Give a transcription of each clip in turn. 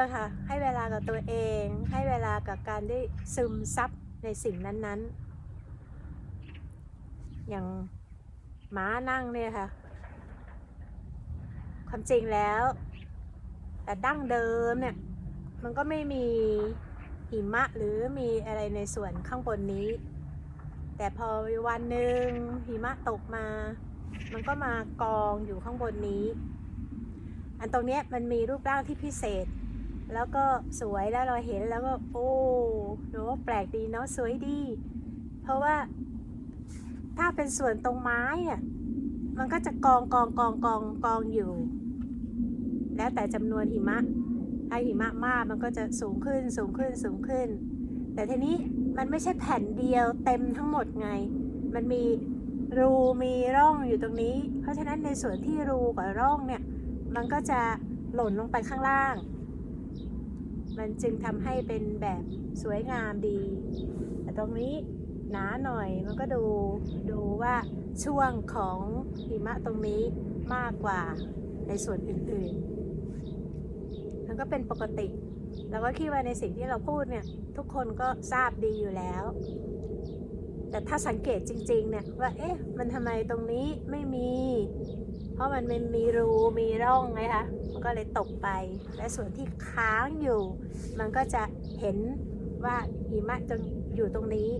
อะค่ะ ให้เวลากับตัวเอง ให้เวลากับการได้ซึมซับในสิ่งนั้นๆ อย่างม้านั่งเนี่ยค่ะ ความจริงแล้ว แต่ดั้งเดิมเนี่ย มันก็ไม่มีหิมะหรือมีอะไรในส่วนข้างบนนี้ แต่พอวันหนึ่งหิมะตกมา มันก็มากองอยู่ข้างบนนี้ อันตรงนี้มันมีรูปร่างที่พิเศษ แล้วก็สวยแล้วเราเห็นแล้วก็โอ้หนูว่าแปลกดีเนาะสวยดี เพราะว่า ถ้าเป็นส่วนตรงไม้อะมันก็จะกองกองกองกองกองอยู่ แล้วแต่จำนวนหิมะถ้าหิมะมากมันก็จะสูงขึ้นสูงขึ้นสูงขึ้น แต่ทีนี้มันไม่ใช่แผ่นเดียวเต็มทั้งหมดไง มันมีรูมีร่องอยู่ตรงนี้ เพราะฉะนั้นในส่วนที่รูกับร่องเนี่ย มันก็จะหล่นลงไปข้างล่าง มันจึงทำให้เป็นแบบสวยงามดี แต่ตรงนี้หนาหน่อยมันก็ดูดูว่าช่วงของหิมะตรงนี้มากกว่าในส่วนอื่นๆ มันก็เป็นปกติ แล้วก็คิดว่าในสิ่งที่เราพูดเนี่ยทุกคนก็ทราบดีอยู่แล้ว แต่ถ้าสังเกตจริงๆเนี่ยว่าเอ๊ะมันทำไมตรงนี้ไม่มี ราะมันไม่มีรูมีร่องไงคะมันก็เลยตกไป และส่วนที่ค้างอยู่ มันก็จะเห็นว่าหิมะจนอยู่ตรงนี้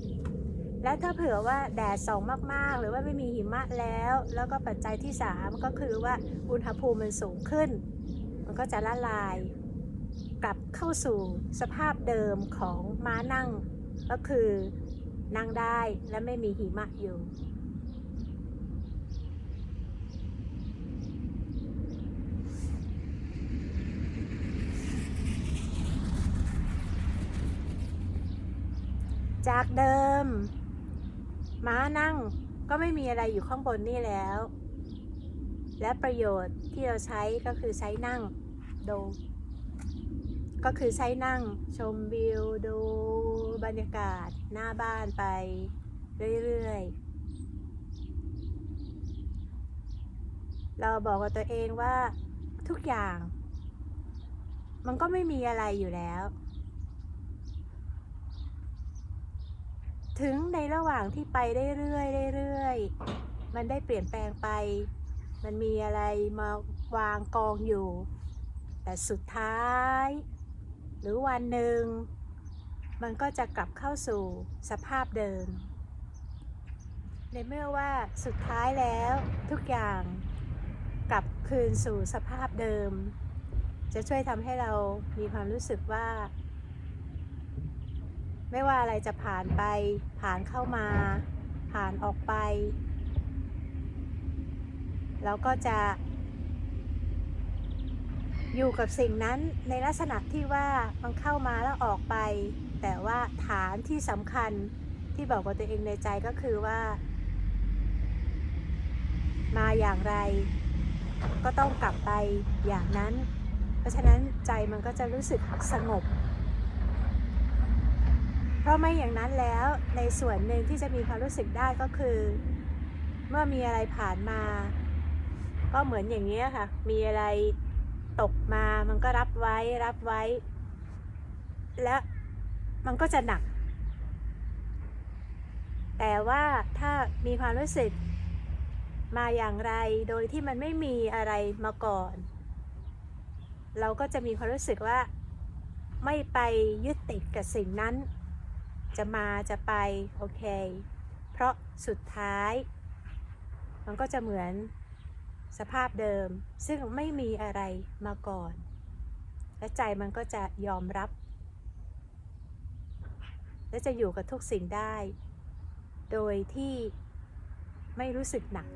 แล้วถ้าเผื่อว่าแดดส่องมาก ๆ หรือว่าไม่มีหิมะแล้ว แล้วก็ปัจจัยที่ 3 ก็คือว่าอุณหภูมิมันสูงขึ้น มันก็จะละลาย กลับเข้าสู่สภาพเดิมของม้านั่ง ก็คือนั่งได้และไม่มีหิมะอยู่ จากเดิม ม้านั่งก็ไม่มีอะไรอยู่ข้างบนนี่แล้ว และประโยชน์ที่เราใช้ก็คือใช้นั่งดูก็คือใช้นั่งชมวิวดูบรรยากาศหน้าบ้านไปเรื่อยๆ เราบอกกับตัวเองว่าทุกอย่าง มันก็ไม่มีอะไรอยู่แล้ว ถึงในระหว่างที่ไปเรื่อยเรื่อยๆมันได้เปลี่ยนแปลงไป มันมีอะไรมาวางกองอยู่ แต่สุดท้าย หรือวันหนึ่ง มันก็จะกลับเข้าสู่สภาพเดิม ในเมื่อว่าสุดท้ายแล้วทุกอย่างกลับคืนสู่สภาพเดิม จะช่วยทำให้เรามีความรู้สึกว่า ไม่ว่าอะไรจะผ่านไป ผ่านเข้ามา ผ่านออกไป เราก็จะ อยู่กับสิ่งนั้นในลักษณะที่ว่ามันเข้ามาแล้วออกไป แต่ว่าฐานที่สำคัญที่บอกกับตัวเองในใจก็คือว่า มาอย่างไร ก็ต้องกลับไปอย่างนั้น เพราะฉะนั้นใจมันก็จะรู้สึกสงบ เพราะไม่อย่างนั้นแล้วในส่วนหนึ่งที่จะมีความรู้สึกได้ก็คือ เมื่อมีอะไรผ่านมา ก็เหมือนอย่างนี้ค่ะ มีอะไรตกมามันก็รับไว้รับไว้ และมันก็จะหนัก แต่ว่าถ้ามีความรู้สึกมาอย่างไรโดยที่มันไม่มีอะไรมาก่อน เราก็จะมีความรู้สึกว่าไม่ไปยึดติดกับสิ่งนั้น จะมาจะไป โอเค เพราะสุดท้าย มันก็จะเหมือนสภาพเดิม ซึ่งไม่มีอะไรมาก่อน และใจมันก็จะยอมรับ และจะอยู่กับทุกสิ่งได้ โดยที่ไม่รู้สึกหนัก